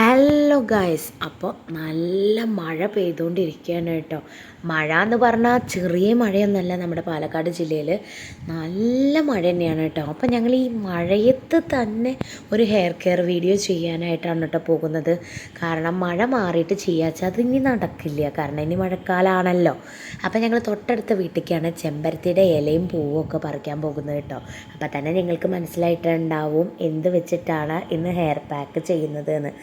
Hello guys അപ്പോൾ നല്ല മഴ പെയ്തുകൊണ്ടിരിക്കുകയാണ് കേട്ടോ. മഴ എന്ന് പറഞ്ഞാൽ ചെറിയ മഴയൊന്നുമല്ല നമ്മുടെ പാലക്കാട് ജില്ലയിൽ നല്ല മഴ തന്നെയാണ് കേട്ടോ. അപ്പോൾ ഞങ്ങൾ ഈ മഴയത്ത് തന്നെ ഒരു ഹെയർ കെയർ വീഡിയോ ചെയ്യാനായിട്ടാണ് കേട്ടോ പോകുന്നത്. കാരണം മഴ മാറിയിട്ട് ചെയ്യാച്ചാൽ അതിനി നടക്കില്ല. കാരണം ഇനി മഴക്കാലമാണല്ലോ അപ്പോൾ ഞങ്ങൾ തൊട്ടടുത്ത വീട്ടിലേക്കാണ് ചെമ്പരത്തിയുടെ ഇലയും പൂവും ഒക്കെ പറിക്കാൻ പോകുന്നത് കേട്ടോ. അപ്പോൾ തന്നെ നിങ്ങൾക്ക് മനസ്സിലായിട്ടുണ്ടാവും എന്ത് വെച്ചിട്ടാണ് ഇന്ന് ഹെയർ പാക്ക് ചെയ്യുന്നത് എന്ന്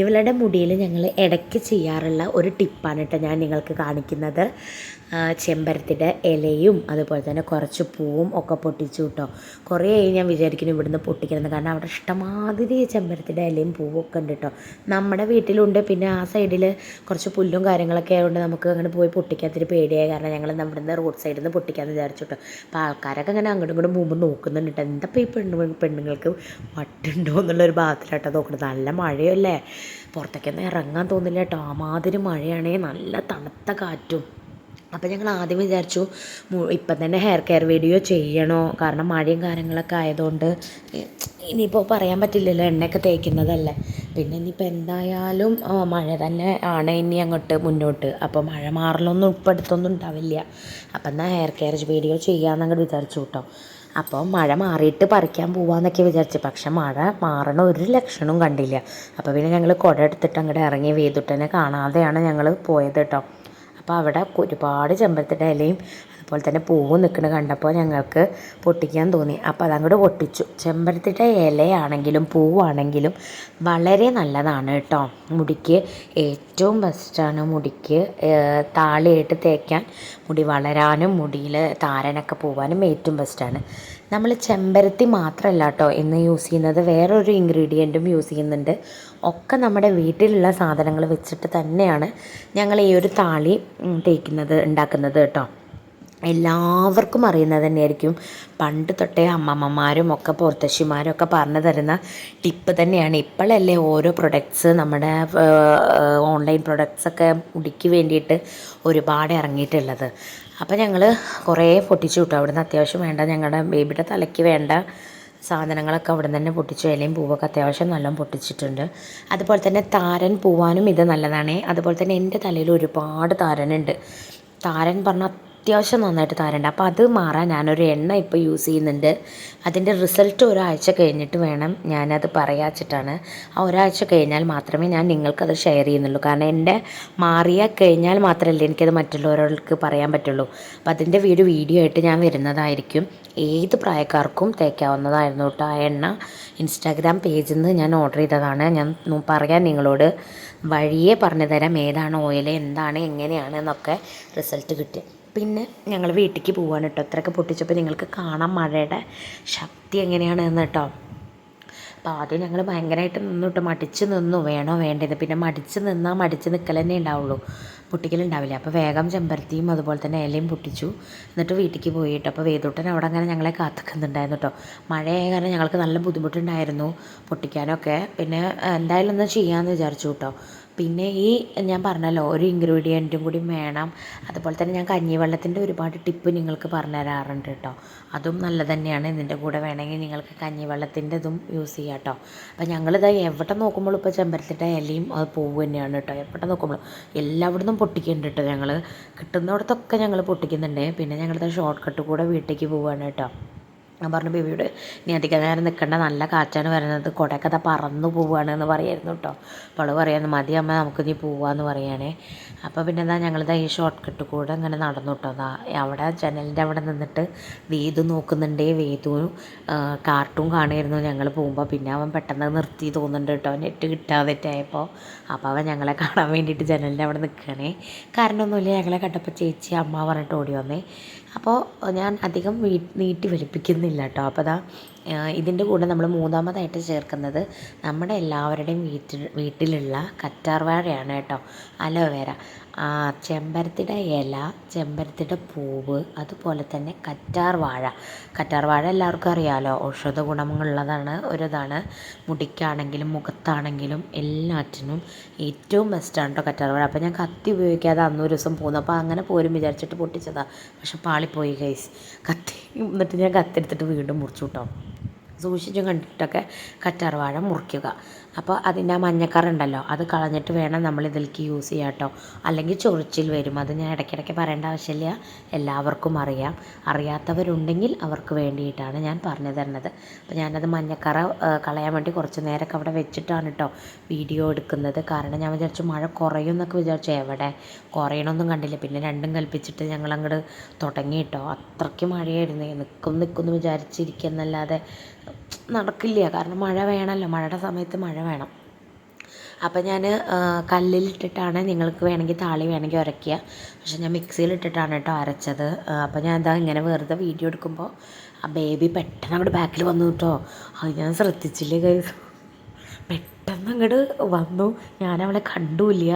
ഇവളുടെ മുടിയിൽ ഞങ്ങൾ ഇടയ്ക്ക് ചെയ്യാറുള്ള ഒരു ടിപ്പാണ് കേട്ടോ ഞാൻ നിങ്ങൾക്ക് കാണിക്കുന്നത്. ചെമ്പരത്തിന്റെ ഇലയും അതുപോലെ തന്നെ കുറച്ച് പൂവും ഒക്കെ പൊട്ടിച്ചു കേട്ടോ. കുറേ ഞാൻ വിചാരിക്കുന്നു ഇവിടുന്ന് പൊട്ടിക്കണമെന്ന്. കാരണം അവിടെ ഇഷ്ടമാതിരി ചെമ്പരത്തിന്റെ ഇലയും പൂവും ഒക്കെ ഉണ്ട് കേട്ടോ. നമ്മുടെ വീട്ടിലുണ്ട്. പിന്നെ ആ സൈഡിൽ കുറച്ച് പുല്ലും കാര്യങ്ങളൊക്കെ ആയതുകൊണ്ട് നമുക്ക് അങ്ങനെ പോയി പൊട്ടിക്കാത്തൊരു പേടിയായി. കാരണം ഞങ്ങൾ നമ്മുടെ റോഡ് സൈഡിൽ നിന്ന് പൊട്ടിക്കാമെന്ന് വിചാരിച്ചു കേട്ടോ. അപ്പോൾ ആൾക്കാരൊക്കെ അങ്ങനെ അങ്ങോട്ടും ഇങ്ങോട്ടും പോകുമ്പോൾ നോക്കുന്നുണ്ട് കേട്ടോ. എന്താ ഇപ്പോൾ ഈ പെണ്ണു പെണ്ണുങ്ങൾക്ക് വട്ടുണ്ടോ എന്നുള്ളൊരു ഭാഗത്തിലാട്ടോ നോക്കുന്നത്. നല്ല മഴയല്ലേ? പുറത്തേക്കൊന്നും ഇറങ്ങാൻ തോന്നില്ല കേട്ടോ. അമാതിരി മഴയാണേ. നല്ല തണുത്ത കാറ്റും. അപ്പോൾ ഞങ്ങൾ ആദ്യം വിചാരിച്ചു ഇപ്പം തന്നെ ഹെയർ കെയർ വീഡിയോ ചെയ്യണോ? കാരണം മഴയും കാര്യങ്ങളൊക്കെ ആയതുകൊണ്ട് ഇനിയിപ്പോൾ പറയാൻ പറ്റില്ലല്ലോ എണ്ണയൊക്കെ തേക്കുന്നതല്ലേ. പിന്നെ ഇനിയിപ്പോൾ എന്തായാലും മഴ തന്നെ ആണ് ഇനി അങ്ങോട്ട് മുന്നോട്ട്. അപ്പോൾ മഴ മാറലൊന്നും ഇപ്പം അടുത്തൊന്നും ഉണ്ടാവില്ല. അപ്പം എന്നാൽ ഹെയർ കെയർ വീഡിയോ ചെയ്യാമെന്നങ്ങോട്ട് വിചാരിച്ചു കേട്ടോ. അപ്പോൾ മഴ മാറിയിട്ട് പറിക്കാൻ പോവാന്നൊക്കെ വിചാരിച്ചു. പക്ഷെ മഴ മാറണ ഒരു ലക്ഷണവും കണ്ടില്ല. അപ്പോൾ പിന്നെ ഞങ്ങൾ കുട എടുത്തിട്ട് അങ്ങോട്ട് ഇറങ്ങി വേദിട്ടനെ കാണാതെയാണ് ഞങ്ങൾ പോയത് കേട്ടോ. അപ്പോൾ അവിടെ ഒരുപാട് ചെമ്പരത്തിന്റെ ഇലയും അതുപോലെ തന്നെ പൂവ് നിൽക്കുന്നത് കണ്ടപ്പോൾ ഞങ്ങൾക്ക് പൊട്ടിക്കാൻ തോന്നി. അപ്പോൾ അതങ്ങോട്ട് പൊട്ടിച്ചു. ചെമ്പരത്തിട്ട ഇലയാണെങ്കിലും പൂവാണെങ്കിലും വളരെ നല്ലതാണ് കേട്ടോ. മുടിക്ക് ഏറ്റവും ബെസ്റ്റാണ് മുടിക്ക് താളിയായിട്ട് തേക്കാൻ. മുടി വളരാനും മുടിയിൽ താരനൊക്കെ പോകാനും ഏറ്റവും ബെസ്റ്റാണ് നമ്മൾ ചെമ്പരത്തി മാത്രമല്ല കേട്ടോ ഇന്ന് യൂസ് ചെയ്യുന്നത്. വേറൊരു ഇൻഗ്രീഡിയന്റും യൂസ് ചെയ്യുന്നുണ്ട്. ഒക്കെ നമ്മുടെ വീട്ടിലുള്ള സാധനങ്ങൾ വെച്ചിട്ട് തന്നെയാണ് ഞങ്ങൾ ഈ ഒരു താളി തേക്കുന്നത് ഉണ്ടാക്കുന്നത് കേട്ടോ. എല്ലാവർക്കും അറിയുന്നത് തന്നെയായിരിക്കും. പണ്ട് തൊട്ടേ അമ്മമ്മമാരും ഒക്കെ പുറത്തശ്ശിമാരും ഒക്കെ പറഞ്ഞു തരുന്ന ടിപ്പ് തന്നെയാണ്. ഇപ്പോഴല്ലേ ഓരോ പ്രൊഡക്ട്സ് നമ്മുടെ ഓൺലൈൻ പ്രൊഡക്ട്സൊക്കെ മുടിക്ക് വേണ്ടിയിട്ട് ഒരുപാട് ഇറങ്ങിയിട്ടുള്ളത്. അപ്പോൾ ഞങ്ങൾ കുറേ പൊട്ടിച്ചു കിട്ടും അവിടുന്ന് അത്യാവശ്യം വേണ്ട ഞങ്ങളുടെ ബേബിയുടെ തലയ്ക്ക് വേണ്ട സാധനങ്ങളൊക്കെ അവിടെ തന്നെ പൊട്ടിച്ചു. ഇലയും പൂവൊക്കെ അത്യാവശ്യം നല്ലോണം പൊട്ടിച്ചിട്ടുണ്ട്. അതുപോലെ തന്നെ താരൻ പൂവാനും ഇത് നല്ലതാണ്. അതുപോലെ തന്നെ എന്റെ തലയിൽ ഒരുപാട് താരനുണ്ട്. താരൻ പറഞ്ഞാൽ അത്യാവശ്യം നന്നായിട്ട് താരണ്ട അപ്പോൾ അത് മാറാൻ ഞാനൊരു എണ്ണ ഇപ്പോൾ യൂസ് ചെയ്യുന്നുണ്ട്. അതിന്റെ റിസൾട്ട് ഒരാഴ്ച കഴിഞ്ഞിട്ട് വേണം ഞാനത് പറയാച്ചിട്ടാണ്. ആ ഒരാഴ്ച കഴിഞ്ഞാൽ മാത്രമേ ഞാൻ നിങ്ങൾക്കത് ഷെയർ ചെയ്യുന്നുള്ളൂ. കാരണം എന്റെ മാറിയ കഴിഞ്ഞാൽ മാത്രമല്ലേ എനിക്കത് മറ്റുള്ളവർക്ക് പറയാൻ പറ്റുള്ളൂ. അപ്പോൾ അതിന്റെ വീഡിയോ വീഡിയോ ആയിട്ട് ഞാൻ വരുന്നതായിരിക്കും. ഏത് പ്രായക്കാർക്കും തേക്കാവുന്നതായിരുന്നു കേട്ടോ ആ എണ്ണ. ഇൻസ്റ്റാഗ്രാം പേജിൽ നിന്ന് ഞാൻ ഓർഡർ ചെയ്തതാണ്. ഞാൻ പറയാൻ നിങ്ങളോട് വഴിയേ പറഞ്ഞു തരാം ഏതാണ് ഓയിൽ എന്താണ് എങ്ങനെയാണ് എന്നൊക്കെ റിസൾട്ട് കിട്ടി. പിന്നെ ഞങ്ങൾ വീട്ടിലേക്ക് പോവാണ് കേട്ടോ ഇത്രയൊക്കെ പൊട്ടിച്ചപ്പോൾ നിങ്ങൾക്ക് കാണാം മഴയുടെ ശക്തി എങ്ങനെയാണെന്ന് കേട്ടോ അപ്പോൾ ആദ്യം ഞങ്ങൾ ഭയങ്കരമായിട്ട് നിന്നു കേട്ടോ മടിച്ച് നിന്നു. വേണോ വേണ്ടത് പിന്നെ മടിച്ച് നിന്നാൽ മടിച്ച് നിൽക്കൽ തന്നെ ഉണ്ടാവുള്ളൂ പൊട്ടിക്കലുണ്ടാവില്ല. അപ്പോൾ വേഗം ചെമ്പരത്തിയും അതുപോലെ തന്നെ ഇലയും പൊട്ടിച്ചു. എന്നിട്ട് വീട്ടിലേക്ക് പോയി കേട്ടോ അപ്പോൾ വേദൂട്ടൻ അവിടെ അങ്ങനെ ഞങ്ങളെ കാത്തുക്കുന്നുണ്ടായിരുന്നു കേട്ടോ മഴയായ കാരണം ഞങ്ങൾക്ക് നല്ല ബുദ്ധിമുട്ടുണ്ടായിരുന്നു പൊട്ടിക്കാനൊക്കെ. പിന്നെ എന്തായാലും ഒന്ന് ചെയ്യാമെന്ന് വിചാരിച്ചു കേട്ടോ പിന്നെ ഈ ഞാൻ പറഞ്ഞല്ലോ ഒരു ഇൻഗ്രീഡിയന്റും കൂടി വേണം. അതുപോലെ തന്നെ ഞാൻ കഞ്ഞിവെള്ളത്തിന്റെ ഒരുപാട് ടിപ്പ് നിങ്ങൾക്ക് പറഞ്ഞു തരാറുണ്ട് കേട്ടോ. അതും നല്ല തന്നെയാണ്. ഇതിന്റെ കൂടെ വേണമെങ്കിൽ നിങ്ങൾക്ക് കഞ്ഞിവെള്ളത്തിന്റെ ഇതും യൂസ് ചെയ്യാം കേട്ടോ. അപ്പോൾ ഞങ്ങളിത് എവിടെ നോക്കുമ്പോൾ ഇപ്പോൾ ചെമ്പരത്തിന്റെ ഇലയും അത് പൂവ് തന്നെയാണ് കേട്ടോ. എവിടെ നോക്കുമ്പോൾ എല്ലാവിടുന്നും പൊട്ടിക്കുന്നുണ്ട് കേട്ടോ ഞങ്ങൾ കിട്ടുന്നിടത്തൊക്കെ ഞങ്ങൾ പൊട്ടിക്കുന്നുണ്ട്. പിന്നെ ഞങ്ങളുടെ ഷോർട്ട് കട്ട് കൂടെ വീട്ടിലേക്ക് പോവുകയാണ് കേട്ടോ. ഞാൻ പറഞ്ഞു ബേബിയോട് നീ അധികം നേരം നിൽക്കേണ്ട നല്ല കാറ്റാണ് വരുന്നത്. കുടയൊക്കെ ദാ പറന്നു പോവുകയാണ് എന്ന് പറയായിരുന്നു കേട്ടോ. അപ്പോൾ അവൾ പറയാന്ന് മതി അമ്മ നമുക്ക് നീ പോവാന്ന് പറയുകയാണേ അപ്പോൾ പിന്നെ എന്താ ഞങ്ങളിതാ ഈ ഷോർട്ട് കട്ട് കൂടെ ഇങ്ങനെ നടന്നു കേട്ടോ. അതാ അവിടെ ജനലിന്റെ അവിടെ നിന്നിട്ട് വേദു നോക്കുന്നുണ്ടേ. വേദു കാർട്ടൂൺ കാണുമായിരുന്നു ഞങ്ങൾ പോകുമ്പോൾ പിന്നെ അവൻ പെട്ടെന്ന് നിർത്തി തോന്നുന്നുണ്ട് കേട്ടോ. നെറ്റ് കിട്ടാതെറ്റായപ്പോൾ അപ്പോൾ അവൻ ഞങ്ങളെ കാണാൻ വേണ്ടിയിട്ട് ജനലിന്റെ അവിടെ നിൽക്കുകയാണേ കാരണമൊന്നുമില്ല ഞങ്ങളെ കണ്ടപ്പോൾ ചേച്ചി അമ്മ പറഞ്ഞിട്ട് ഓടി വന്നേ. അപ്പോൾ ഞാൻ അധികം നീട്ടി വലിപ്പിക്കുന്നില്ല കേട്ടോ. അപ്പോൾ അതാ ഇതിന്റെ കൂടെ നമ്മൾ മൂന്നാമതായിട്ട് ചേർക്കുന്നത് നമ്മുടെ എല്ലാവരുടെയും വീട്ടിൽ വീട്ടിലുള്ള കറ്റാർവാഴയാണ് കേട്ടോ. അലോവേര. ചെമ്പരത്തിയുടെ ഇല ചെമ്പരത്തിയുടെ പൂവ് അതുപോലെ തന്നെ കറ്റാർ വാഴ. കറ്റാർ വാഴ എല്ലാവർക്കും അറിയാമല്ലോ ഔഷധ ഗുണമുള്ളതാണ് ഒരിതാണ്. മുടിക്കാണെങ്കിലും മുഖത്താണെങ്കിലും എല്ലാറ്റിനും ഏറ്റവും ബെസ്റ്റാണ് കേട്ടോ കറ്റാർ വാഴ. അപ്പോൾ ഞാൻ കത്തി ഉപയോഗിക്കാതെ അന്നൊരു ദിവസം പോകുന്നു അപ്പോൾ അങ്ങനെ പോരും വിചാരിച്ചിട്ട് പൊട്ടിച്ചതാണ് പക്ഷെ പാളിപ്പോയി കൈസ് കത്തി എന്നിട്ട് ഞാൻ കത്തി എടുത്തിട്ട് വീണ്ടും മുറിച്ചു കേട്ടോ സൂക്ഷിച്ചും കണ്ടിട്ടൊക്കെ കറ്റാർവാഴ മുറിക്കുക. അപ്പോൾ അതിന്റെ ആ മഞ്ഞക്കറ ഉണ്ടല്ലോ അത് കളഞ്ഞിട്ട് വേണം നമ്മൾ ഇതിലേക്ക് യൂസ് ചെയ്യാം കേട്ടോ. അല്ലെങ്കിൽ ചൊറിച്ചിൽ വരും. അത് ഞാൻ ഇടയ്ക്കിടയ്ക്ക് പറയേണ്ട ആവശ്യമില്ല. എല്ലാവർക്കും അറിയാം. അറിയാത്തവരുണ്ടെങ്കിൽ അവർക്ക് വേണ്ടിയിട്ടാണ് ഞാൻ പറഞ്ഞു തരുന്നത്. അപ്പോൾ ഞാനത് മഞ്ഞക്കറ കളയാൻ വേണ്ടി കുറച്ച് നേരമൊക്കെ അവിടെ വെച്ചിട്ടാണ് കേട്ടോ വീഡിയോ എടുക്കുന്നത്. കാരണം ഞാൻ വിചാരിച്ചു മഴ കുറയും എന്നൊക്കെ വിചാരിച്ചു. എവിടെ? കുറയണമൊന്നും കണ്ടില്ല. പിന്നെ രണ്ടും കൽപ്പിച്ചിട്ട് ഞങ്ങൾ അങ്ങോട്ട് തുടങ്ങി കേട്ടോ. അത്രയ്ക്ക് മഴയായിരുന്നു. നിൽക്കും നിൽക്കും എന്ന് വിചാരിച്ചിരിക്കുന്നല്ലാതെ നടക്കില്ല. കാരണം മഴ വേണമല്ലോ. മഴയുടെ സമയത്ത് മഴ വേണം. അപ്പം ഞാൻ കല്ലിലിട്ടിട്ടാണ് നിങ്ങൾക്ക് വേണമെങ്കിൽ താളി വേണമെങ്കിൽ ഉരയ്ക്കുക. പക്ഷേ ഞാൻ മിക്സിയിലിട്ടിട്ടാണ് കേട്ടോ അരച്ചത്. അപ്പം ഞാൻ എന്താ ഇങ്ങനെ വെറുതെ വീഡിയോ എടുക്കുമ്പോൾ ആ ബേബി പെട്ടെന്ന് അങ്ങോട്ട് ബാക്കിൽ വന്നു കേട്ടോ. അത് ഞാൻ ശ്രദ്ധിച്ചില്ല കൈസ് പെട്ടെന്ന് അങ്ങോട്ട് വന്നു. ഞാൻ അവളെ കണ്ടുമില്ല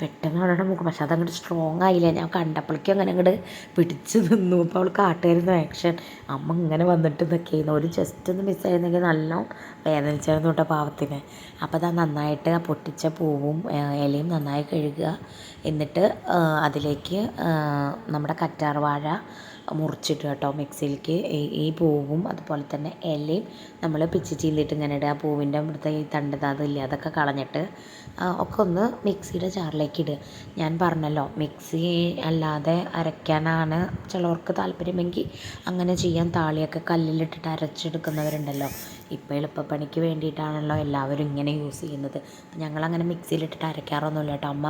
പെട്ടെന്ന് അവളുടെ മുഖം പക്ഷെ അതങ്ങോട്ട് സ്ട്രോങ് ആയില്ല. ഞാൻ കണ്ടപ്പോഴേക്കും അങ്ങനെ അങ്ങോട്ട് പിടിച്ച് നിന്നു. അപ്പോൾ അവൾ കാട്ടുമായിരുന്നു ആക്ഷൻ അമ്മ ഇങ്ങനെ വന്നിട്ട് നിൽക്കുന്നു ഒരു ജസ്റ്റ് ഒന്ന് മിസ്സായിരുന്നെങ്കിൽ നല്ല വേദനിച്ചായിരുന്നു കേട്ടോ പാവത്തിന്. അപ്പോൾ അതാ നന്നായിട്ട് ആ പൊട്ടിച്ച പൂവും ഇലയും നന്നായി കഴുകുക. എന്നിട്ട് അതിലേക്ക് നമ്മുടെ കറ്റാർ വാഴ മുറിച്ചിട്ട് കേട്ടോ മിക്സിയിലേക്ക്. ഈ പൂവും അതുപോലെ തന്നെ ഇലയും നമ്മൾ പിച്ച് ചീന്തിയിട്ട് ഇങ്ങനെ ഇടുക. ആ പൂവിന്റെ അവിടുത്തെ ഈ തണ്ടത് അതില്ല അതൊക്കെ കളഞ്ഞിട്ട് ഒക്കെ ഒന്ന് മിക്സിയുടെ ജാറിലേക്ക് ഇടുക. ഞാൻ പറഞ്ഞല്ലോ മിക്സി അല്ലാതെ അരയ്ക്കാനാണ് ചിലവർക്ക് താല്പര്യമെങ്കിൽ അങ്ങനെ ചെയ്യാൻ താളിയൊക്കെ കല്ലിലിട്ടിട്ട് അരച്ചെടുക്കുന്നവരുണ്ടല്ലോ. ഇപ്പോൾ എളുപ്പപ്പണിക്ക് വേണ്ടിയിട്ടാണല്ലോ എല്ലാവരും ഇങ്ങനെ യൂസ് ചെയ്യുന്നത്. ഞങ്ങളങ്ങനെ മിക്സിയിലിട്ടിട്ട് അരയ്ക്കാറൊന്നുമില്ല കേട്ടോ. അമ്മ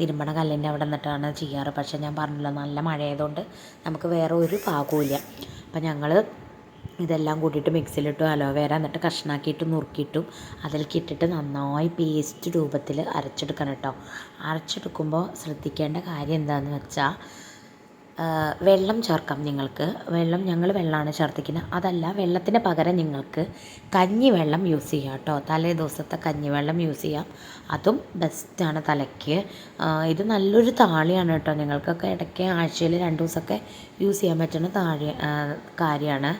തിരുമ്പണ കല്ലിന്റെ അവിടെ നിന്നിട്ടാണ് ചെയ്യാറ്. പക്ഷേ ഞാൻ പറഞ്ഞല്ലോ നല്ല മഴയായതുകൊണ്ട് നമുക്ക് വേറെ ഒരു പാകവുമില്ല. അപ്പോൾ ഞങ്ങൾ ഇതെല്ലാം കൂട്ടിയിട്ട് മിക്സിയിലിട്ടു അലോവേര എന്നിട്ട് കഷ്ണാക്കിയിട്ട് നുറുക്കിയിട്ടും അതിലേക്കിട്ടിട്ട് നന്നായി പേസ്റ്റ് രൂപത്തിൽ അരച്ചെടുക്കണം കേട്ടോ. അരച്ചെടുക്കുമ്പോൾ ശ്രദ്ധിക്കേണ്ട കാര്യം എന്താണെന്ന് വെച്ചാൽ വെള്ളം ചേർക്കാം നിങ്ങൾക്ക്. വെള്ളം ഞങ്ങൾ വെള്ളമാണ് ചേർത്തിക്കുന്നത് അതല്ല വെള്ളത്തിന് പകരം നിങ്ങൾക്ക് കഞ്ഞിവെള്ളം യൂസ് ചെയ്യാം കേട്ടോ. തലേ ദിവസത്തെ കഞ്ഞിവെള്ളം യൂസ് ചെയ്യാം. അതും ബെസ്റ്റാണ് തലയ്ക്ക്. ഇത് നല്ലൊരു താളിയാണ് കേട്ടോ. നിങ്ങൾക്കൊക്കെ ഇടയ്ക്ക് ആഴ്ചയിൽ രണ്ട് ദിവസമൊക്കെ യൂസ് ചെയ്യാൻ പറ്റുന്ന താഴെ കാര്യമാണ്.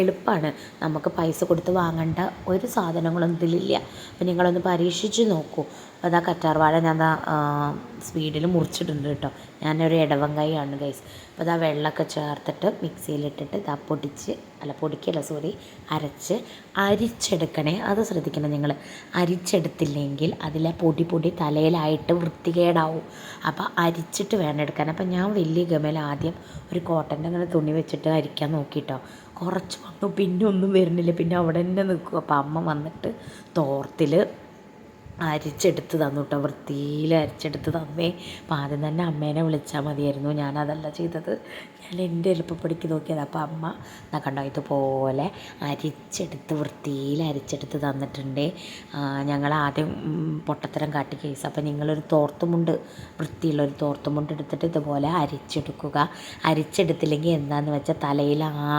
എളുപ്പമാണ് നമുക്ക് പൈസ കൊടുത്ത് വാങ്ങേണ്ട ഒരു സാധനങ്ങളൊന്നും ഇതിലില്ല. അപ്പം നിങ്ങളൊന്ന് പരീക്ഷിച്ച് നോക്കൂ. അപ്പോൾ അതാ കറ്റാർവാഴ ഞാൻ അതാ സ്പീഡിൽ മുറിച്ചിട്ടുണ്ട് കേട്ടോ. ഞാനൊരു ഇടവങ്കായാണ് ഗൈസ് അപ്പോൾ അതാ വെള്ളമൊക്കെ ചേർത്തിട്ട് മിക്സിയിലിട്ടിട്ട് ഇതാ പൊടിച്ച് അല്ല പൊടിക്കല്ല സോറി അരച്ച് അരിച്ചെടുക്കണേ. അത് ശ്രദ്ധിക്കണം നിങ്ങൾ അരിച്ചെടുത്തില്ലെങ്കിൽ അതിലെ പൊടി പൊടി തലയിലായിട്ട് വൃത്തികേടാവും. അപ്പോൾ അരിച്ചിട്ട് വേണം എടുക്കാൻ. അപ്പോൾ ഞാൻ വലിയ ഗമയിൽ ആദ്യം ഒരു കോട്ടന്റെ അങ്ങനെ തുണി വെച്ചിട്ട് അരിക്കാൻ നോക്കിട്ടോ. കുറച്ച് വന്നു. പിന്നെ ഒന്നും വരുന്നില്ല. പിന്നെ അവിടെ തന്നെ നിൽക്കും അപ്പോൾ അമ്മ വന്നിട്ട് തോർത്തിൽ അരിച്ചെടുത്ത് തന്നു കേട്ടോ. വൃത്തിയിൽ അരിച്ചെടുത്ത് തന്നേ അപ്പം ആദ്യം തന്നെ അമ്മേനെ വിളിച്ചാൽ മതിയായിരുന്നു. ഞാനതല്ല ചെയ്തത്. ഞാൻ എന്റെ എളുപ്പപ്പടിക്ക് നോക്കിയത്. അപ്പോൾ അമ്മ എന്നാ കണ്ടോ ഇതുപോലെ അരിച്ചെടുത്ത് വൃത്തിയിൽ അരിച്ചെടുത്ത് തന്നിട്ടുണ്ട്. ഞങ്ങൾ ആദ്യം പൊട്ടത്തരം കാട്ടി കേസ്. അപ്പോൾ നിങ്ങളൊരു തോർത്തുമുണ്ട്. വൃത്തിയുള്ളൊരു തോർത്തുമുണ്ട് എടുത്തിട്ട് ഇതുപോലെ അരിച്ചെടുക്കുക. അരിച്ചെടുത്തില്ലെങ്കിൽ എന്താണെന്ന് വെച്ചാൽ തലയിൽ ആ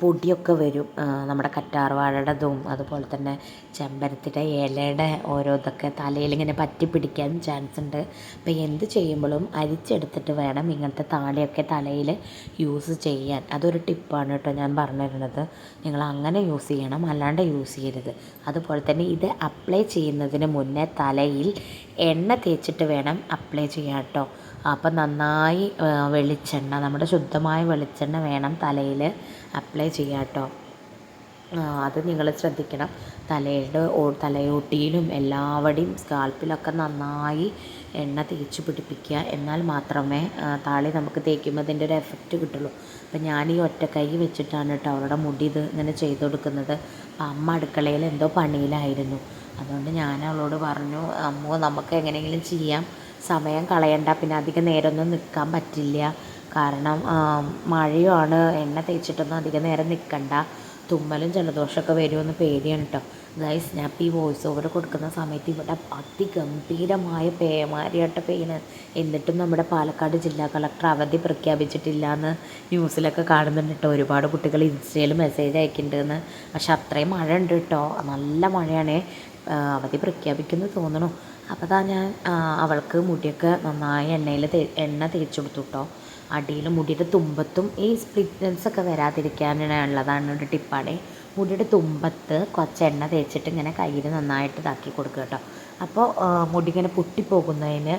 പൊടിയൊക്കെ വരും. നമ്മുടെ നമ്മുടെ കറ്റാർവാഴയുടേതും അതുപോലെ തന്നെ ചെമ്പരത്തിയുടെ ഇലയുടെ ഓരോ ഇതൊക്കെ തലയിൽ ഇങ്ങനെ പറ്റി പിടിക്കാൻ ചാൻസ് ഉണ്ട് അപ്പോൾ എന്ത് ചെയ്യുമ്പോഴും അരിച്ചെടുത്തിട്ട് വേണം ഇങ്ങനത്തെ താളിയൊക്കെ തലയിൽ യൂസ് ചെയ്യാൻ. അതൊരു ടിപ്പാണ് കേട്ടോ ഞാൻ പറഞ്ഞു തരുന്നത്. നിങ്ങൾ അങ്ങനെ യൂസ് ചെയ്യണം അല്ലാണ്ട് യൂസ് ചെയ്യരുത്. അതുപോലെ തന്നെ ഇത് അപ്ലൈ ചെയ്യുന്നതിന് മുന്നേ തലയിൽ എണ്ണ തേച്ചിട്ട് വേണം അപ്ലൈ ചെയ്യാൻ കേട്ടോ. അപ്പം നന്നായി വെളിച്ചെണ്ണ നമ്മുടെ ശുദ്ധമായ വെളിച്ചെണ്ണ വേണം തലയിൽ അപ്ലൈ ചെയ്യാട്ടോ. കേട്ടോ അത് നിങ്ങൾ ശ്രദ്ധിക്കണം. തലയുടെ തലയോട്ടിയിലും എല്ലാവടെയും സ്കാൽപ്പിലൊക്കെ നന്നായി എണ്ണ തേച്ച് പിടിപ്പിക്കുക. എന്നാൽ മാത്രമേ താളി നമുക്ക് തേക്കുമ്പോൾ അതിന്റെ ഒരു എഫക്റ്റ് കിട്ടുള്ളൂ. അപ്പം ഞാൻ ഈ ഒറ്റ കൈ വെച്ചിട്ടാണ് കേട്ടോ അവരുടെ മുടി ഇത് ഇങ്ങനെ ചെയ്ത് കൊടുക്കുന്നത്. അപ്പം അമ്മ അടുക്കളയിൽ എന്തോ പണിയിലായിരുന്നു. അതുകൊണ്ട് ഞാൻ അവളോട് പറഞ്ഞു അമ്മ നമുക്ക് എങ്ങനെയെങ്കിലും ചെയ്യാം. സമയം കളയണ്ട. പിന്നെ അധികം നേരമൊന്നും നിൽക്കാൻ പറ്റില്ല. കാരണം മഴയാണ് എണ്ണ തേച്ചിട്ടൊന്നും അധികം നേരം നിൽക്കണ്ട തുമ്മലും ജലദോഷമൊക്കെ വരുമെന്ന് പേടിയാണ് കേട്ടോ ഗൈസ് ഞാൻ ഇപ്പോൾ ഈ വോയിസ് ഓവർ കൊടുക്കുന്ന സമയത്ത് ഇവിടെ അതിഗംഭീരമായ പേമാരിയായിട്ട് പെയിന് എന്നിട്ടും നമ്മുടെ പാലക്കാട് ജില്ലാ കളക്ടർ അവധി പ്രഖ്യാപിച്ചിട്ടില്ല എന്ന് ന്യൂസിലൊക്കെ കാണുന്നുണ്ട് കേട്ടോ ഒരുപാട് കുട്ടികൾ ഇൻസ്റ്റയിൽ മെസ്സേജ് അയക്കുന്നുണ്ടെന്ന്. പക്ഷെ അത്രയും മഴ ഉണ്ട് കേട്ടോ നല്ല മഴയാണ്. അവധി പ്രഖ്യാപിക്കുന്നു തോന്നണു. അപ്പോൾ താ ഞാൻ അവൾക്ക് മുടിയൊക്കെ നന്നായി എണ്ണയിൽ എണ്ണ തേച്ചു കൊടുത്തു കേട്ടോ അടിയിൽ മുടിയുടെ തുമ്പത്തും ഈ സ്പ്ലിറ്റ്നസ് ഒക്കെ വരാതിരിക്കാനുള്ളതാണ് ടിപ്പാണ്. മുടിയുടെ തുമ്പത്ത് കുറച്ച് എണ്ണ തേച്ചിട്ട് ഇങ്ങനെ കയ്യിൽ നന്നായിട്ട് ഇതാക്കി കൊടുക്കുക കേട്ടോ. അപ്പോൾ മുടി ഇങ്ങനെ പൊട്ടിപ്പോകുന്നതിന്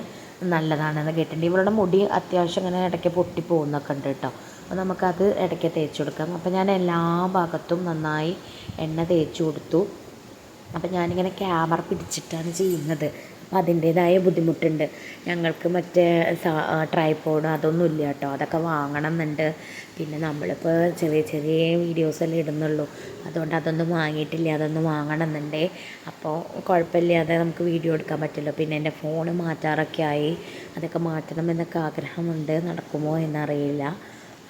നല്ലതാണെന്ന് കേട്ടിട്ടുണ്ട്. ഇവളുടെ മുടി അത്യാവശ്യം ഇങ്ങനെ ഇടയ്ക്ക് പൊട്ടിപ്പോകുന്നൊക്കെ ഉണ്ട് കേട്ടോ. അപ്പോൾ നമുക്കത് ഇടയ്ക്ക് തേച്ച് കൊടുക്കാം. അപ്പോൾ ഞാൻ എല്ലാ ഭാഗത്തും നന്നായി എണ്ണ തേച്ച് കൊടുത്തു. അപ്പം ഞാനിങ്ങനെ ക്യാമറ പിടിച്ചിട്ടാണ് ചെയ്യുന്നത്. അപ്പം അതിന്റേതായ ബുദ്ധിമുട്ടുണ്ട്. ഞങ്ങൾക്ക് മറ്റേ ട്രൈപോഡ് അതൊന്നും ഇല്ല കേട്ടോ. അതൊക്കെ വാങ്ങണം എന്നുണ്ട് പിന്നെ നമ്മളിപ്പോൾ ചെറിയ ചെറിയ വീഡിയോസെല്ലാം ഇടുന്നുള്ളൂ. അതുകൊണ്ട് അതൊന്നും വാങ്ങിയിട്ടില്ല. അതൊന്നും വാങ്ങണം എന്നുണ്ടേ അപ്പോൾ കുഴപ്പമില്ലാതെ നമുക്ക് വീഡിയോ എടുക്കാൻ പറ്റുമല്ലോ പിന്നെ എന്റെ ഫോൺ മാറ്റാറൊക്കെ ആയി. അതൊക്കെ മാറ്റണം എന്നൊക്കെ ആഗ്രഹമുണ്ട്. നടക്കുമോ എന്നറിയില്ല.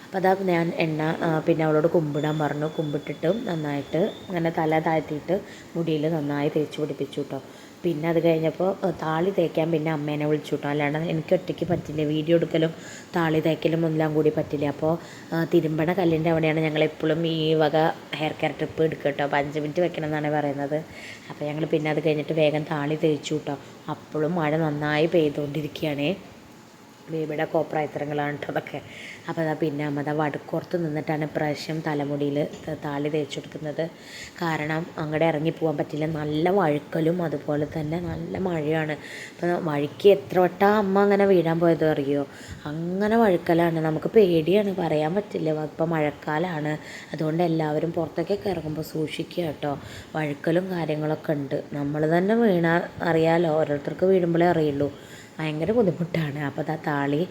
അപ്പോൾ അതാ ഞാൻ എണ്ണ പിന്നെ അവളോട് കുമ്പിടാൻ പറഞ്ഞു. കുമ്പിട്ടിട്ടും നന്നായിട്ട് അങ്ങനെ തല താഴ്ത്തിയിട്ട് മുടിയിൽ നന്നായി തേച്ച് പിടിപ്പിച്ചു കേട്ടോ. പിന്നെ അത് കഴിഞ്ഞപ്പോൾ താളി തേക്കാൻ പിന്നെ അമ്മേനെ വിളിച്ചു കേട്ടോ അല്ലാണ്ട് എനിക്ക് ഒറ്റയ്ക്ക് പറ്റില്ല. വീഡിയോ എടുക്കലും താളി തേക്കലും എല്ലാം കൂടി പറ്റില്ല. അപ്പോൾ തിരുമ്പണ കല്ലിന്റെ അവിടെയാണ് ഞങ്ങൾ എപ്പോഴും ഈ വക ഹെയർ കെയർ ട്രിപ്പ് എടുക്കുക കേട്ടോ അപ്പോൾ അഞ്ച് മിനിറ്റ് വെക്കണം എന്നാണ് പറയുന്നത്. അപ്പോൾ ഞങ്ങൾ പിന്നെ അത് കഴിഞ്ഞിട്ട് വേഗം താളി തേച്ചു കേട്ടോ അപ്പോഴും മഴ നന്നായി പെയ്തുകൊണ്ടിരിക്കുകയാണേ. ബേബിയുടെ കോപ്രായത്തരങ്ങളാണ് കേട്ടോ അതൊക്കെ. അപ്പോൾ അതാ പിന്നെ അമ്മ അതാ വടക്കുറത്ത് നിന്നിട്ടാണ് ഇപ്രാവശ്യം തലമുടിയിൽ താളി തേച്ചു കൊടുക്കുന്നത് കാരണം അങ്ങോട്ട് ഇറങ്ങി പോകാൻ പറ്റില്ല. നല്ല വഴുക്കലും അതുപോലെ തന്നെ നല്ല മഴയാണ്. അപ്പോൾ വഴുക്കി എത്ര വട്ടം അമ്മ അങ്ങനെ വീഴാൻ പോയത് അറിയോ? അങ്ങനെ വഴുക്കലാണ്. നമുക്ക് പേടിയാണ്. പറയാൻ പറ്റില്ല. ഇപ്പം മഴക്കാലമാണ് അതുകൊണ്ട് എല്ലാവരും പുറത്തേക്കൊക്കെ ഇറങ്ങുമ്പോൾ സൂക്ഷിക്കുക കേട്ടോ വഴുക്കലും കാര്യങ്ങളൊക്കെ ഉണ്ട്. നമ്മൾ തന്നെ വീണാൽ അറിയാമല്ലോ ഓരോരുത്തർക്ക് വീഴുമ്പോഴേ അറിയുള്ളൂ. ഭയങ്കര ബുദ്ധിമുട്ടാണ്. അപ്പോൾ ആ താളി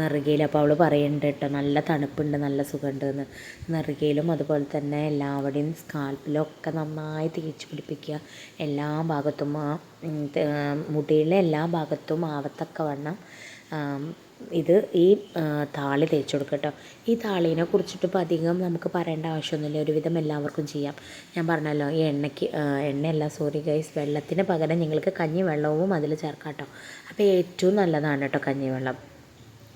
നെറുകയിൽ അപ്പോൾ അവൾ പറയുന്നുണ്ട് കേട്ടോ നല്ല തണുപ്പുണ്ട് നല്ല സുഖമുണ്ട് എന്ന് നെറുകയിലും അതുപോലെ തന്നെ എല്ലാവരുടെയും സ്കാൽപ്പിലും ഒക്കെ നന്നായി തേച്ച് പിടിപ്പിക്കുക. എല്ലാ ഭാഗത്തും മുടിയിലെ എല്ലാ ഭാഗത്തും ആവത്തക്ക വണ്ണം ഇത് ഈ താളി തേച്ച് കൊടുക്കുക കേട്ടോ ഈ താളീനെ കുറിച്ചിട്ട് ഇപ്പോൾ അധികം നമുക്ക് പറയേണ്ട ആവശ്യമൊന്നുമില്ല. ഒരുവിധം എല്ലാവർക്കും ചെയ്യാം. ഞാൻ പറഞ്ഞല്ലോ ഈ എണ്ണയ്ക്ക് എണ്ണയല്ല സോറി ഗൈസ് വെള്ളത്തിന് പകരം നിങ്ങൾക്ക് കഞ്ഞി വെള്ളവും അതിൽ ചേർക്കാം കേട്ടോ അപ്പോൾ ഏറ്റവും നല്ലതാണ് കേട്ടോ കഞ്ഞിവെള്ളം.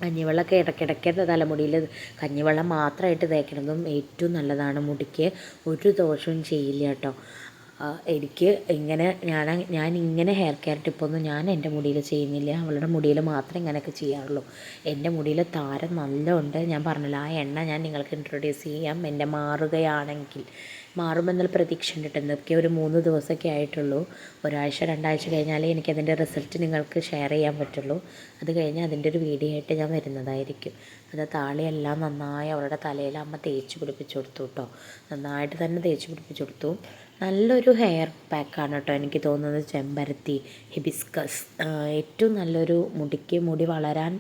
കഞ്ഞിവെള്ളമൊക്കെ ഇടയ്ക്കിടയ്ക്ക് തലമുടിയിൽ കഞ്ഞിവെള്ളം മാത്രമായിട്ട് തേക്കുന്നതും ഏറ്റവും നല്ലതാണ്. മുടിക്ക് ഒരു ദോഷവും ചെയ്യില്ല കേട്ടോ എനിക്ക് ഇങ്ങനെ ഞാൻ ഞാൻ ഇങ്ങനെ ഹെയർ കെയർ ടിപ്പൊന്നും ഞാൻ എന്റെ മുടിയിൽ ചെയ്യുന്നില്ല. അവളുടെ മുടിയിൽ മാത്രമേ ഇങ്ങനെയൊക്കെ ചെയ്യാറുള്ളൂ. എന്റെ മുടിയിൽ താരം നല്ല ഉണ്ട് ഞാൻ പറഞ്ഞല്ലോ ആ എണ്ണ ഞാൻ നിങ്ങൾക്ക് ഇൻട്രൊഡ്യൂസ് ചെയ്യാം. എന്റെ മാറുകയാണെങ്കിൽ മാറുമെന്നുള്ള പ്രതീക്ഷ ഉണ്ട് എന്തൊക്കെ ഒരു മൂന്ന് ദിവസമൊക്കെ ആയിട്ടുള്ളൂ. ഒരാഴ്ച രണ്ടാഴ്ച കഴിഞ്ഞാലേ എനിക്കതിന്റെ റിസൾട്ട് നിങ്ങൾക്ക് ഷെയർ ചെയ്യാൻ പറ്റുള്ളൂ. അത് കഴിഞ്ഞ് അതിന്റെ ഒരു വീഡിയോ ആയിട്ട് ഞാൻ വരുന്നതായിരിക്കും. അത് താളിയെല്ലാം നന്നായി അവളുടെ തലയിൽ അമ്മ തേച്ച് പിടിപ്പിച്ചു കൊടുത്തു കേട്ടോ. നന്നായിട്ട് തന്നെ തേച്ച് പിടിപ്പിച്ചു കൊടുത്തു. നല്ലൊരു ഹെയർ പാക്കാണ് കേട്ടോ എനിക്ക് തോന്നുന്നത് ചെമ്പരത്തി ഹിബിസ്കസ് ഏറ്റവും നല്ലൊരു മുടിക്ക് മുടി വളരാൻ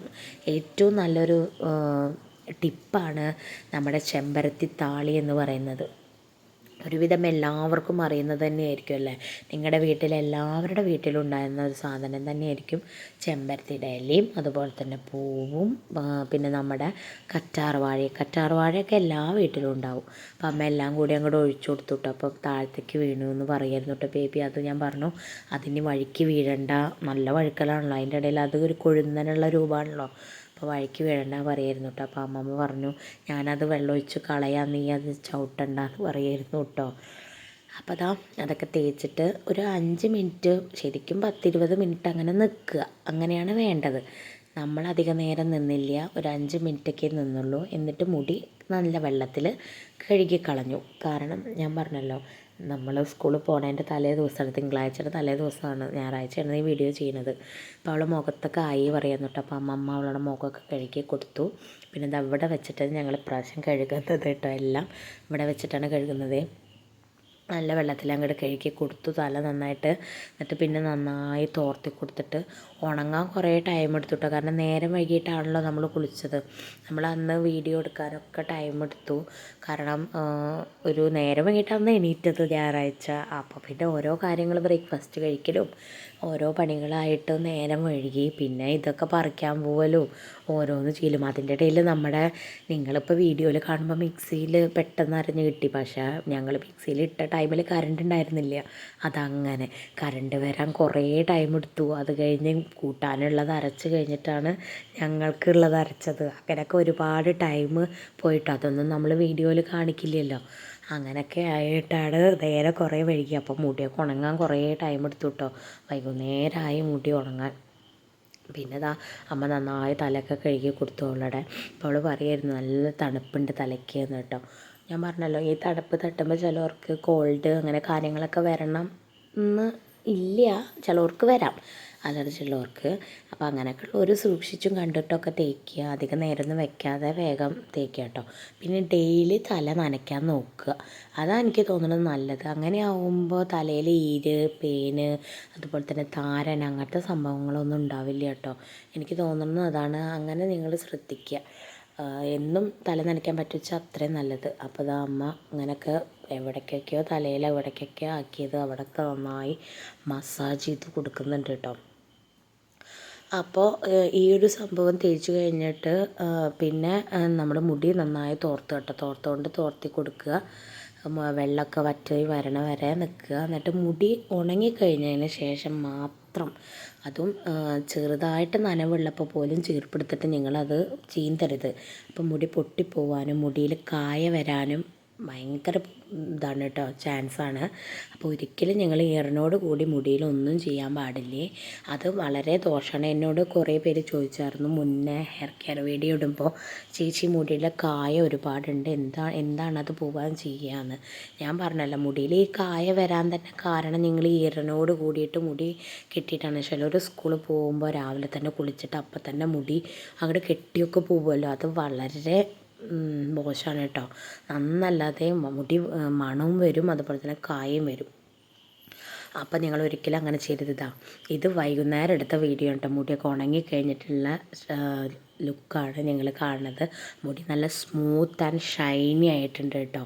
ഏറ്റവും നല്ലൊരു ടിപ്പാണ് നമ്മുടെ ചെമ്പരത്തി താളി എന്ന് പറയുന്നത്. ഒരുവിധം എല്ലാവർക്കും അറിയുന്നത് തന്നെയായിരിക്കും അല്ലേ? നിങ്ങളുടെ വീട്ടിൽ എല്ലാവരുടെ വീട്ടിലും ഉണ്ടായിരുന്ന ഒരു സാധനം തന്നെയായിരിക്കും ചെമ്പരത്തിയുടെ ഇലയും അതുപോലെ തന്നെ പൂവും പിന്നെ നമ്മുടെ കറ്റാർവാഴയും. കറ്റാർവാഴയൊക്കെ എല്ലാ വീട്ടിലും ഉണ്ടാവും. അപ്പം അമ്മ എല്ലാം കൂടി അങ്ങോട്ട് ഒഴിച്ചു കൊടുത്തു കേട്ടോ അപ്പോൾ താഴത്തേക്ക് വീണു എന്ന് പറയായിരുന്നു കേട്ടോ ബേബി അത് ഞാൻ പറഞ്ഞു അതിന് വഴിക്ക് വീഴണ്ട. നല്ല വഴുക്കലാണല്ലോ. അതിന്റെ ഇടയിൽ അത് ഒരു കൊഴുന്നനുള്ള രൂപമാണല്ലോ. അപ്പോൾ വഴിക്ക് വീഴണ്ട പറയായിരുന്നു കേട്ടോ അപ്പോൾ അമ്മമ്മ പറഞ്ഞു ഞാനത് വെള്ളമൊഴിച്ച് കളയാൻ നീ അത് ചവിട്ടണ്ട എന്ന് പറയായിരുന്നു കേട്ടോ അപ്പോൾ അതാ അതൊക്കെ തേച്ചിട്ട് ഒരു അഞ്ച് മിനിറ്റ് ശരിക്കും പത്തിരുപത് മിനിറ്റ് അങ്ങനെ നിൽക്കുക അങ്ങനെയാണ് വേണ്ടത്. നമ്മൾ അധിക നേരം നിന്നില്ല ഒരു അഞ്ച് മിനിറ്റൊക്കെ നിന്നുള്ളൂ. എന്നിട്ട് മുടി നല്ല വെള്ളത്തിൽ കഴുകി കളഞ്ഞു. കാരണം ഞാൻ പറഞ്ഞല്ലോ നമ്മൾ സ്കൂളിൽ പോണതിന്റെ തലേ ദിവസമാണ് തിങ്കളാഴ്ചയുടെ തലേ ദിവസമാണ് ഞായറാഴ്ചയാണ് ഈ വീഡിയോ ചെയ്യുന്നത്. അപ്പോൾ അവളെ മുഖത്തൊക്കെ ആയി പറയാൻ കേട്ടോ. അപ്പോൾ അമ്മമ്മ അവളുടെ മുഖമൊക്കെ കഴുകി കൊടുത്തു. പിന്നെ ഇത് അവിടെ വെച്ചിട്ട് ഞങ്ങൾ ഇപ്രാവശ്യം കഴുകുന്നത് കേട്ടോ എല്ലാം ഇവിടെ വെച്ചിട്ടാണ് കഴുകുന്നത്. നല്ല വെള്ളത്തിൽ അങ്ങോട്ട് കഴുകി കൊടുത്തു തല നന്നായിട്ട് എന്നിട്ട് പിന്നെ നന്നായി തോർത്തി കൊടുത്തിട്ട് ഉണങ്ങാൻ കുറേ ടൈം എടുത്തു കാരണം നേരം വൈകിട്ടാണല്ലോ നമ്മൾ കുളിച്ചത്. നമ്മൾ അന്ന് വീഡിയോ എടുക്കാനൊക്കെ ടൈം എടുത്തു. കാരണം ഒരു നേരം വൈകിട്ടാണ് എണീറ്റത് ഞായറാഴ്ച. അപ്പോൾ പിന്നെ ഓരോ കാര്യങ്ങൾ ബ്രേക്ക്ഫാസ്റ്റ് കഴിക്കലും ഓരോ പണികളായിട്ട് നേരം വഴുകി പിന്നെ ഇതൊക്കെ പറിക്കാൻ പോവലും ഓരോന്ന് ചെയ്യലും. അതിന്റെ ഇടയിൽ നമ്മുടെ നിങ്ങളിപ്പോൾ വീഡിയോയിൽ കാണുമ്പോൾ മിക്സിയിൽ പെട്ടെന്ന് അരഞ്ഞ് കിട്ടി. പക്ഷേ ഞങ്ങൾ മിക്സിയിൽ ഇട്ട ടൈമിൽ കറണ്ട് ഉണ്ടായിരുന്നില്ല. അതങ്ങനെ കറണ്ട് വരാൻ കുറേ ടൈം എടുത്തു. അത് കഴിഞ്ഞ് കൂട്ടാനുള്ളത് അരച്ച് കഴിഞ്ഞിട്ടാണ് ഞങ്ങൾക്കുള്ളത് അരച്ചത്. അങ്ങനെയൊക്കെ ഒരുപാട് ടൈം പോയിട്ട് അതൊന്നും നമ്മൾ വീഡിയോയിൽ കാണിക്കില്ലല്ലോ. അങ്ങനെയൊക്കെ ആയിട്ടാണ് നേരെ കുറേ വൈകി. അപ്പോൾ മുടിയൊക്കെ ഉണങ്ങാൻ കുറേ ടൈം എടുത്തു കേട്ടോ വൈകുന്നേരമായി മുടി ഉണങ്ങാൻ. പിന്നെ ഇതാ അമ്മ നന്നായി തലയൊക്കെ കഴുകി കൊടുത്തു അവളുടെ അപ്പോൾ അവൾ പറയായിരുന്നു നല്ല തണുപ്പുണ്ട് തലയ്ക്ക് എന്ന് കേട്ടോ ഞാൻ പറഞ്ഞല്ലോ ഈ തണുപ്പ് തട്ടുമ്പോൾ ചിലവർക്ക് കോൾഡ് അങ്ങനെ കാര്യങ്ങളൊക്കെ വരണം എന്ന് ഇല്ല ചിലവർക്ക് വരാം. അലർജി ഉള്ളവർക്ക് അപ്പോൾ അങ്ങനെയൊക്കെ ഒരു സൂക്ഷിച്ചും കണ്ടിട്ടൊക്കെ തേക്കുക. അധികം നേരമൊന്നും വെക്കാതെ വേഗം തേക്കുക കേട്ടോ. പിന്നെ ഡെയിലി തല നനയ്ക്കാൻ നോക്കുക. അതാണ് എനിക്ക് തോന്നുന്നത് നല്ലത്. അങ്ങനെ ആവുമ്പോൾ തലയിൽ ഈര് പേന് അതുപോലെ തന്നെ താരൻ അങ്ങനത്തെ സംഭവങ്ങളൊന്നും ഉണ്ടാവില്ല കേട്ടോ. എനിക്ക് തോന്നുന്നത് അതാണ്. അങ്ങനെ നിങ്ങൾ ശ്രദ്ധിക്കുക. എന്നും തല നനയ്ക്കാൻ പറ്റുവെച്ചാൽ അത്രയും നല്ലത്. അപ്പോൾ ഇതാ അമ്മ അങ്ങനെയൊക്കെ എവിടേക്കൊക്കെയോ തലയിൽ എവിടേക്കൊക്കെയോ ആക്കിയത്. അവിടെയൊക്കെ നന്നായി മസാജ് ചെയ്ത് കൊടുക്കുന്നുണ്ട് കേട്ടോ. അപ്പോൾ ഈ ഒരു സംഭവം തേച്ച് കഴിഞ്ഞിട്ട് പിന്നെ നമ്മൾ മുടി നന്നായി തോർത്ത് കേട്ടോ. തോർത്തുകൊണ്ട് തോർത്തി കൊടുക്കുക. വെള്ളമൊക്കെ വറ്റി വരണ വരെ നിൽക്കുക. എന്നിട്ട് മുടി ഉണങ്ങിക്കഴിഞ്ഞതിന് ശേഷം മാത്രം അതും ചെറുതായിട്ട് നനവുള്ളപ്പോൾ പോലും ചീർപ്പെടുത്തിട്ട് നിങ്ങളത് ചീന്തരുത്. അപ്പം മുടി പൊട്ടിപ്പോവാനും മുടിയിൽ കായ വരാനും ഭയങ്കര ഇതാണ് കേട്ടോ ചാൻസാണ് അപ്പോൾ ഒരിക്കലും ഞങ്ങൾ ഇയറിനോട് കൂടി മുടിയിലൊന്നും ചെയ്യാൻ പാടില്ലേ? അത് വളരെ ദോഷമാണ് എന്നോട് കുറേ പേര് ചോദിച്ചായിരുന്നു മുന്നേ ഹെയർ കെയർ വീഡിയോ ഇടുമ്പോൾ ചേച്ചി മുടിയിലെ കായ ഒരുപാടുണ്ട്. എന്താ എന്താണ് അത് പോകാൻ ചെയ്യാന്ന്? ഞാൻ പറഞ്ഞല്ലോ മുടിയിൽ ഈ കായ വരാൻ തന്നെ കാരണം നിങ്ങൾ ഇയറിനോട് കൂടിയിട്ട് മുടി കെട്ടിയിട്ടാണ്. ഒരു സ്കൂളിൽ പോകുമ്പോൾ രാവിലെ തന്നെ കുളിച്ചിട്ട് അപ്പം തന്നെ മുടി അങ്ങോട്ട് കെട്ടിയൊക്കെ പോകുമല്ലോ അത് വളരെ മോശമാണ് കേട്ടോ. നന്നല്ലാതെ മുടി മണവും വരും അതുപോലെ തന്നെ കായും വരും. അപ്പം നിങ്ങൾ ഒരിക്കലും അങ്ങനെ ചെയ്തതാ ഇത് വൈകുന്നേരം എടുത്ത വീഡിയോ കേട്ടോ മുടിയൊക്കെ ഉണങ്ങി കഴിഞ്ഞിട്ടുള്ള ലുക്കാണ് നിങ്ങൾ കാണുന്നത്. മുടി നല്ല സ്മൂത്ത് ആൻഡ് ഷൈനി ആയിട്ടുണ്ട് കേട്ടോ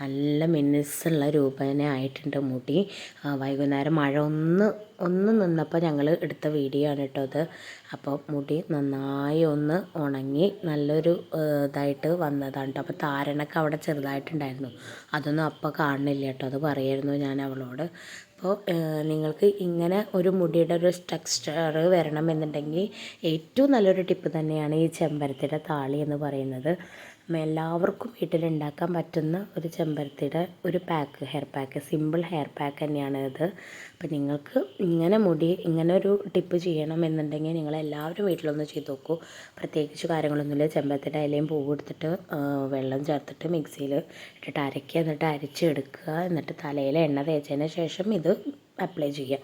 നല്ല മിനുസുള്ള രൂപേന ആയിട്ടുണ്ട് മുടി. വൈകുന്നേരം മഴ ഒന്ന് ഒന്ന് നിന്നപ്പോൾ ഞങ്ങൾ എടുത്ത വീഡിയോ ആണ് കേട്ടോ അത് അപ്പോൾ മുടി നന്നായി ഒന്ന് ഉണങ്ങി നല്ലൊരു ഇതായിട്ട് വന്നതാണ് കേട്ടോ അപ്പോൾ താരനൊക്കെ അവിടെ ചെറുതായിട്ടുണ്ടായിരുന്നു. അതൊന്നും അപ്പോൾ കാണുന്നില്ല കേട്ടോ അത് പറയായിരുന്നു ഞാൻ അവളോട്. അപ്പോൾ നിങ്ങൾക്ക് ഇങ്ങനെ ഒരു മുടിയുടെ ഒരു ടെക്സ്ചർ വരണമെന്നുണ്ടെങ്കിൽ ഏറ്റവും നല്ലൊരു ടിപ്പ് തന്നെയാണ് ഈ ചെമ്പരത്തിയുടെ താളി എന്ന് പറയുന്നത്. എല്ലാവർക്കും വീട്ടിലുണ്ടാക്കാൻ പറ്റുന്ന ഒരു ചെമ്പരത്തിയുടെ ഒരു pack hair pack simple hair pack തന്നെയാണ് ഇത്. അപ്പം നിങ്ങൾക്ക് ഇങ്ങനെ മുടി ഇങ്ങനെ ഒരു ടിപ്പ് ചെയ്യണം എന്നുണ്ടെങ്കിൽ നിങ്ങൾ എല്ലാവരും വീട്ടിലൊന്ന് ചെയ്ത് നോക്കൂ. പ്രത്യേകിച്ച് കാര്യങ്ങളൊന്നുമില്ല. ചെമ്പരത്തിയുടെ ഇലയും പൂവ് എടുത്തിട്ട് വെള്ളം ചേർത്തിട്ട് മിക്സിയിൽ ഇട്ടിട്ട് അരയ്ക്കുക എന്നിട്ട് അരച്ചെടുക്കുക എന്നിട്ട് തലയിൽ എണ്ണ തേച്ചതിന് ശേഷം ഇത് അപ്ലൈ ചെയ്യുക.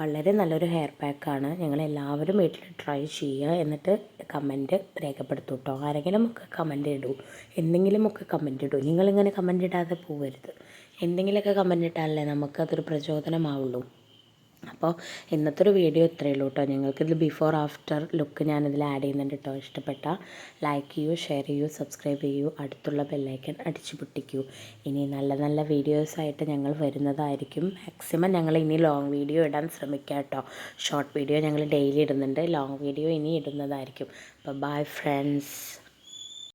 വളരെ നല്ലൊരു ഹെയർ പാക്കാണ് ഞങ്ങൾ എല്ലാവരും വീട്ടിൽ ട്രൈ ചെയ്യുക എന്നിട്ട് കമന്റ് രേഖപ്പെടുത്തു കേട്ടോ ആരെങ്കിലും ഒക്കെ കമന്റ് ഇടൂ. എന്തെങ്കിലുമൊക്കെ കമന്റ് ഇടൂ. നിങ്ങളിങ്ങനെ കമന്റ് ഇടാതെ പോകരുത്. എന്തെങ്കിലുമൊക്കെ കമന്റ് ഇട്ടാലേ നമുക്കതൊരു പ്രചോദനമാവുള്ളൂ. അപ്പോൾ ഇന്നത്തെ ഒരു വീഡിയോ ഇത്രയേ ഉള്ളൂ കേട്ടോ. ഞങ്ങൾക്കിത് ബിഫോർ ആഫ്റ്റർ ലുക്ക് ഞാനിതിൽ ആഡ് ചെയ്യുന്നുണ്ട് കേട്ടോ. ഇഷ്ടപ്പെട്ട ലൈക്ക് ചെയ്യൂ ഷെയർ ചെയ്യൂ സബ്സ്ക്രൈബ് ചെയ്യൂ. അടുത്തുള്ള ബെല്ലൈക്കൻ അടിച്ചു പൊട്ടിക്കൂ. ഇനി നല്ല നല്ല വീഡിയോസായിട്ട് ഞങ്ങൾ വരുന്നതായിരിക്കും. മാക്സിമം ഞങ്ങൾ ഇനി ലോങ് വീഡിയോ ഇടാൻ ശ്രമിക്കാം കേട്ടോ. ഷോർട്ട് വീഡിയോ ഞങ്ങൾ ഡെയിലി ഇടുന്നുണ്ട്. ലോങ് വീഡിയോ ഇനി ഇടുന്നതായിരിക്കും. അപ്പോൾ ബൈ ഫ്രണ്ട്സ്